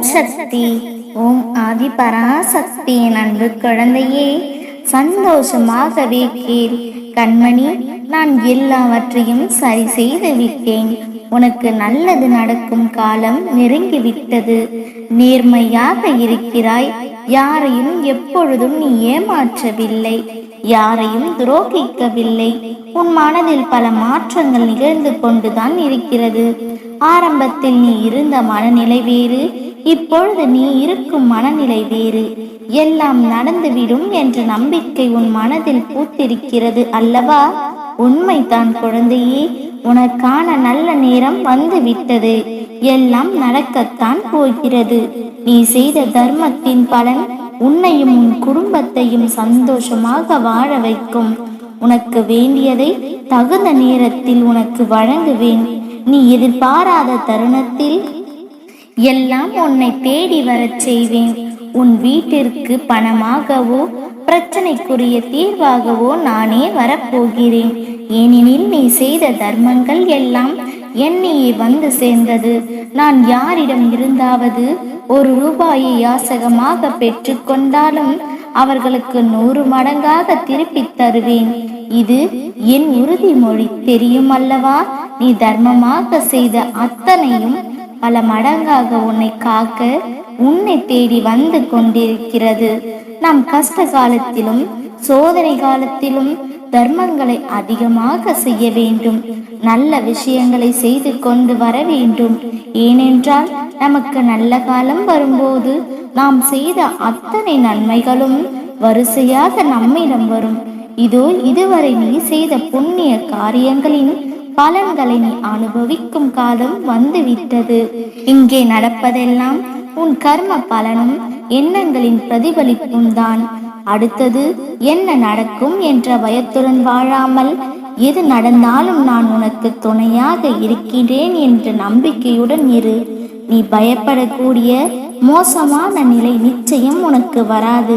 ஓம் சக்தி. ஓம் ஆதி பராசக்தி அன்பு குழந்தையே சந்தோஷமாகவே கேள். கண்மணி நான் எல்லாவற்றையும் சரி செய்து விட்டேன். உனக்கு நல்லது நடக்கும் காலம் நெருங்கிவிட்டது நேர்மையாக இருக்கிறாய். யாரையும் எப்பொழுதும் நீ ஏமாற்றவில்லை. யாரையும் துரோகிக்கவில்லை. உன் மனதில் பல மாற்றங்கள் நிகழ்ந்து கொண்டுதான் இருக்கிறது. ஆரம்பத்தில் நீ இருந்த மனநிலை வேறு. இப்பொழுது நீ இருக்கும் மனநிலை வேறு. எல்லாம் நடந்துவிடும் என்ற நம்பிக்கை உன் மனதில் பூத்திருக்கிறது அல்லவா? உண்மைதான் குழந்தையே உனக்கான நல்ல நேரம் வந்துவிட்டது. எல்லாம் நடக்கத்தான் போகிறது. நீ செய்த தர்மத்தின் பலன் உன்னையும் உன் குடும்பத்தையும் சந்தோஷமாக வாழ வைக்கும். உனக்கு வேண்டியதை தகுந்த நேரத்தில் உனக்கு வழங்குவேன். நீ எதிர்பாராத தருணத்தில் எல்லாம் உன்னை தேடி வரச் செய்வேன். உன் வீட்டிற்கு பணமாகவோ பிரச்சனைக்குரிய தீர்வாகவோ நானே வரப்போகிறேன். ஏனெனில் நீ செய்த தர்மங்கள் எல்லாம் என்னையே வந்து சேர்ந்தது. நான் யாரிடம் இருந்தாவது ஒரு ரூபாயை யாசகமாக பெற்றுக்கொண்டாலும் அவர்களுக்கு நூறு மடங்காக திருப்பித் தருவேன். இது என் உறுதிமொழி தெரியும் அல்லவா? நீ தர்மமாக செய்த அத்தனையும் பல மடங்காக உன்னை காக்க உன்னை தேடி வந்து கொண்டிருக்கிறது. நம் கஷ்ட காலத்திலும் சோதனை காலத்திலும் தர்மங்களை அதிகமாக செய்ய வேண்டும். நல்ல விஷயங்களை செய்து கொண்டு வர வேண்டும். ஏனென்றால் நமக்கு நல்ல காலம் வரும்போது நாம் செய்த அத்தனை நன்மைகளும் வரிசையாக நம்மிடம் வரும். இதோ இதுவரை நீ செய்த புண்ணிய காரியங்களின் பலன்களை நீ அனுபவிக்கும் காலம் வந்துவிட்டது. இங்கே நடப்பதெல்லாம் உன் கர்ம பலனும் எண்ணங்களின் பிரதிபலிப்பும் தான். அடுத்தது என்ன நடக்கும் என்ற பயத்துடன் வாழாமல் எது நடந்தாலும் நான் உனக்கு துணையாக இருக்கிறேன் என்ற நம்பிக்கையுடன் இரு. நீ பயப்படக்கூடிய மோசமான நிலை நிச்சயம் உனக்கு வராது.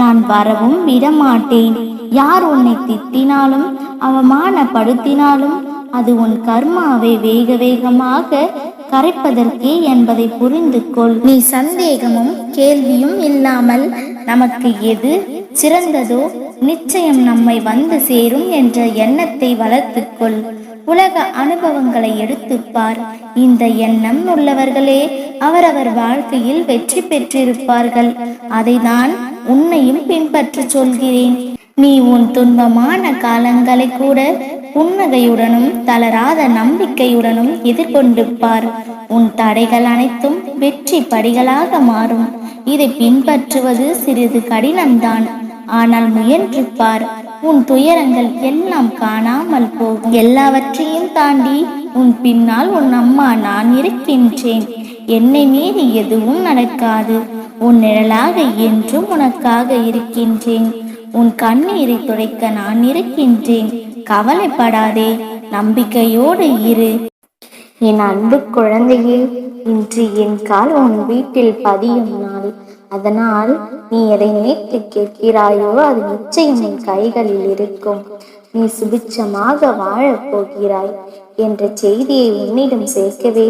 நான் வரவும் விடமாட்டேன். யார் உன்னை திட்டினாலும் அவமானப்படுத்தினாலும் அது உன் கர்மாவை வேக வேகமாக கரைப்பதற்கே என்பதை புரிந்து கொள். நீ சந்தேகமும் கேள்வியும் இல்லாமல் நமக்கு எது சிறந்ததோ நிச்சயம் நம்மை வந்து சேரும் என்ற எண்ணத்தை வளர்த்துக்கொள் உலக அனுபவங்களை எடுத்துப்பார் இந்த எண்ணம் உள்ளவர்களே அவரவர் வாழ்க்கையில் வெற்றி பெற்றிருப்பார்கள். அதை நான் உன்னையும் பின்பற்ற சொல்கிறேன். நீ உன் துன்பமான காலங்களை கூட புன்னகையுடனும் தளராத நம்பிக்கையுடனும் எதிர்கொண்டு பார் உன் தடைகள் அனைத்தும் வெற்றி படிகளாக மாறும். இதை பின்பற்றுவது சிறிது கடினம்தான். ஆனால் முயன்று பார் உன் துயரங்கள் எல்லாம் காணாமல் போகும். எல்லாவற்றையும் தாண்டி உன் பின்னால் உன் அம்மா நான் இருக்கின்றேன். என்னை மீறி எதுவும் நடக்காது. உன் நிழலாக என்றும் உனக்காக இருக்கின்றேன். உன் கண்ணீரை துடைக்க நான் இருக்கின்றேன். கவலைப்படாதே நம்பிக்கையோடு இரு. என் அன்பு குழந்தையே இன்று என் கால் உன் வீட்டில் பதியும் நாள். அதனால் நீ எதை நினைத்து கேட்கிறாயோ அது நிச்சயம் என் கைகளில் இருக்கும். நீ சுபிச்சமாக வாழப் போகிறாய் என்ற செய்தியை உன்னிடம் சேர்க்கவே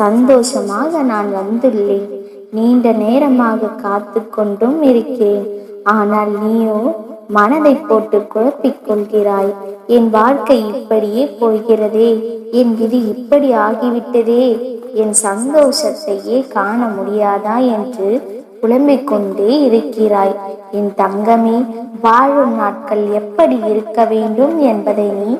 சந்தோஷமாக நான் வந்துள்ளேன். நீண்ட நேரமாக காத்து கொண்டும் இருக்கிறேன். ஆனால் நீயோ மனதை போட்டு குழப்பிக் கொள்கிறாய் என் வாழ்க்கை இப்படியே போகிறதே. என் விதி இப்படி ஆகிவிட்டதே. என் சந்தோஷத்தையே காண முடியாதா என்று புலம்பிக் கொண்டே இருக்கிறாய். என் தங்கமே வாழும் நாட்கள் எப்படி இருக்க வேண்டும் என்பதை நீ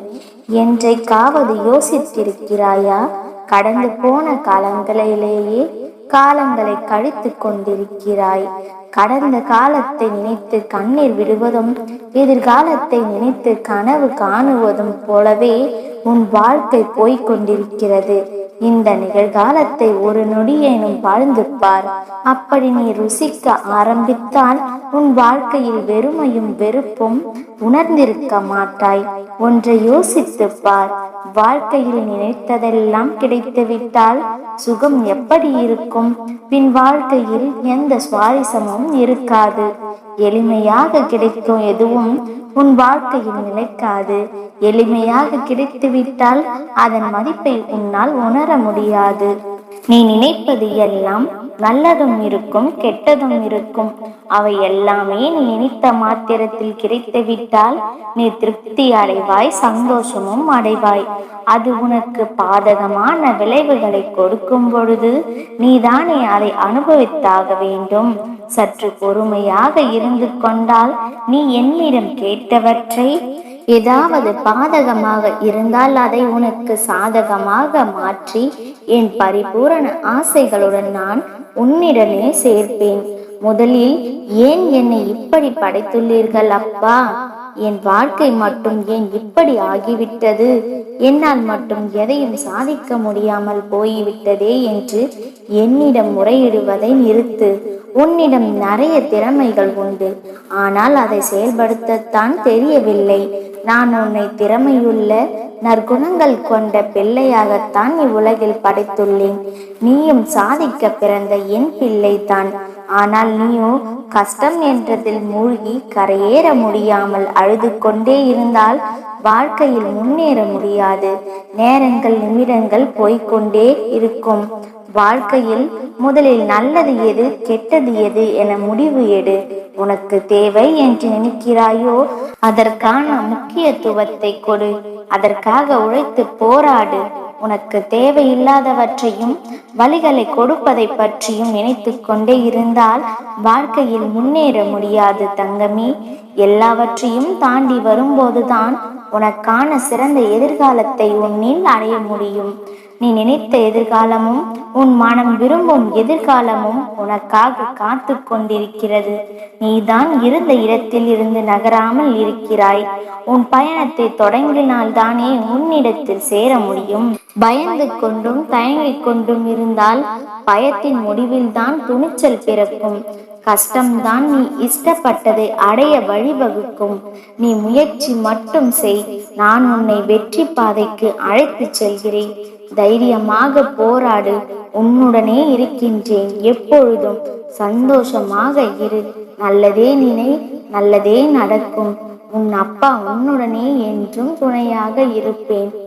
என்றைக்காவது யோசித்திருக்கிறாயா? கடந்து போன காலங்களிலேயே காலங்களை கழித்து கொண்டிருக்கிறாய். கடந்த காலத்தை நினைத்து கண்ணீர் விடுவதும் எதிர்காலத்தை நினைத்து கனவு காணுவதும் போலவே உன் வாழ்க்கை போய்கொண்டிருக்கிறது இந்த நிகழ்காலத்தை ஒரு நொடியேனும் வாழ்ந்து பார். அப்படி நீ ருசிக்க ஆரம்பித்தால் உன் வாழ்க்கையில் வெறுமையும் வெறுப்பும் உணர்ந்திருக்க மாட்டாய். ஒன்றை யோசித்து பார். வாழ்க்கையில் நினைத்ததெல்லாம் கிடைத்துவிட்டால் சுகம் எப்படி இருக்கும்? பின் வாழ்க்கையில் எந்த சுவாரஸ்யமும் இருக்காது. எளிமையாக கிடைக்கும் எதுவும் உன் வாழ்க்கையில் நிலைக்காது. எளிமையாக கிடைத்துவிட்டால் அதன் மதிப்பை உன்னால் உணர முடியாது. நீ நினைப்பது எல்லாம் நல்லதும் இருக்கும் கெட்டதும் இருக்கும். அவை எல்லாமே நீ நினைத்த மாத்திரத்தில் கிடைத்துவிட்டால் நீ திருப்தி அடைவாய் சந்தோஷமும் அடைவாய். அது உனக்கு பாதகமான விளைவுகளை கொடுக்கும் பொழுது நீதானே அதை அனுபவித்தாக வேண்டும். சற்று பொறுமையாக இருந்து கொண்டால் நீ என்னிடம் கேட்டவற்றை ஏதாவது பாதகமாக இருந்தால் அதை உனக்கு சாதகமாக மாற்றி என் பரிபூரண ஆசைகளுடன் நான் உன்னிடமே சேர்ப்பேன். முதலில் ஏன் என்னை இப்படி படைத்துள்ளீர்கள் அப்பா? என் வாழ்க்கை மட்டும் ஏன் இப்படி ஆகிவிட்டது? என்னால் மட்டும் எதையும் சாதிக்க முடியாமல் போய்விட்டதே என்று என்னிடம் முறையிடுவதை நிறுத்து. உன்னிடம் நிறைய திறமைகள் உண்டு. ஆனால் அதை செயல்படுத்தத்தான் தெரியவில்லை. நான் உன்னை திறமையுள்ள நற்குணங்கள் கொண்ட பிள்ளையாகத்தான் இவ்வுலகில் படைத்துள்ளேன். நீயும் சாதிக்க பிறந்த என் பிள்ளைதான். ஆனால் நீயோ கஷ்டம் என்றதில் மூழ்கி கரையேற முடியாமல் அழுது கொண்டே இருந்தால் வாழ்க்கையில் முன்னேற முடியாது. நேரங்கள் நிமிடங்கள் போய்கொண்டே இருக்கும். வாழ்க்கையில் முதலில் நல்லது எது கெட்டது எது என முடிவு எடு. உனக்கு தேவை என்று நினைக்கிறாயோ அதற்கான முக்கியத்துவத்தை கொடு. அதற்காக உழைத்து போராடு. உனக்கு தேவையில்லாதவற்றையும் வழிகளை கொடுப்பதை பற்றியும் நினைத்து கொண்டே இருந்தால் வாழ்க்கையில் முன்னேற முடியாது தங்கமே. எல்லாவற்றையும் தாண்டி வரும்போதுதான் உனக்கான சிறந்த எதிர்காலத்தை உன்னில் அடைய முடியும். நீ நினைத்த எதிர்காலமும் உன் மனம் விரும்பும் எதிர்காலமும் உனக்காக காத்து கொண்டிருக்கிறது. நீதான் இருந்த இடத்தில் இருந்து நகராமல் இருக்கிறாய். உன் பயணத்தை தொடங்கினால்தானே உன்னிடத்தில் சேர முடியும். பயந்து கொண்டும் தயங்கிக் கொண்டும் இருந்தால் பயத்தின் முடிவில்தான் துணிச்சல் பிறக்கும். கஷ்டம்தான் நீ இஷ்டப்பட்டதை அடைய வழிவகுக்கும். நீ முயற்சி மட்டும் செய். நான் உன்னை வெற்றி பாதைக்கு அழைத்துச் செல்கிறேன். தைரியமாக போராடு. உன்னுடனே இருக்கின்றேன். எப்பொழுதும் சந்தோஷமாக இரு. நல்லதே நினை நல்லதே நடக்கும். உன் அப்பா உன்னுடனே என்றும் துணையாக இருப்பேன்.